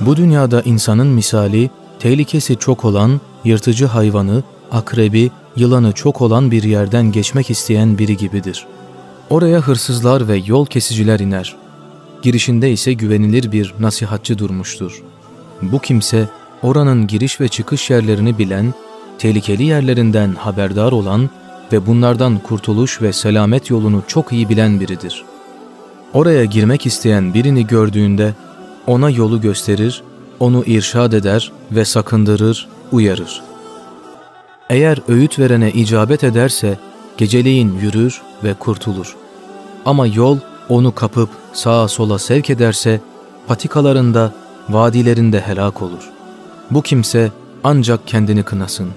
Bu dünyada insanın misali, tehlikesi çok olan, yırtıcı hayvanı, akrebi, yılanı çok olan bir yerden geçmek isteyen biri gibidir. Oraya hırsızlar ve yol kesiciler iner. Girişinde ise güvenilir bir nasihatçı durmuştur. Bu kimse, oranın giriş ve çıkış yerlerini bilen, tehlikeli yerlerinden haberdar olan ve bunlardan kurtuluş ve selamet yolunu çok iyi bilen biridir. Oraya girmek isteyen birini gördüğünde ona yolu gösterir, onu irşad eder ve sakındırır, uyarır. Eğer öğüt verene icabet ederse geceleyin yürür ve kurtulur. Ama yol onu kapıp sağa sola sevk ederse patikalarında, vadilerinde helak olur. Bu kimse ancak kendini kınasın.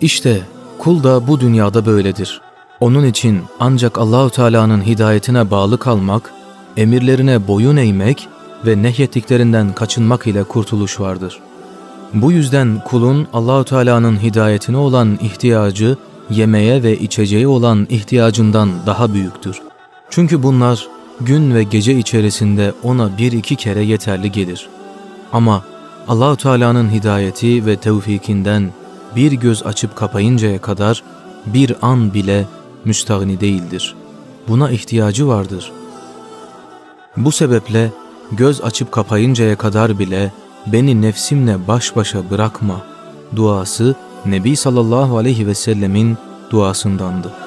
İşte kul da bu dünyada böyledir. Onun için ancak Allahu Teala'nın hidayetine bağlı kalmak, emirlerine boyun eğmek ve nehyettiklerinden kaçınmak ile kurtuluş vardır. Bu yüzden kulun Allahu Teala'nın hidayetine olan ihtiyacı yemeye ve içeceğe olan ihtiyacından daha büyüktür. Çünkü bunlar gün ve gece içerisinde ona bir iki kere yeterli gelir. Ama Allahu Teala'nın hidayeti ve tevfikinden bir göz açıp kapayıncaya kadar bir an bile müstahni değildir. Buna ihtiyacı vardır. Bu sebeple göz açıp kapayıncaya kadar bile beni nefsimle baş başa bırakma duası Nebi sallallahu aleyhi ve sellemin duasındandı.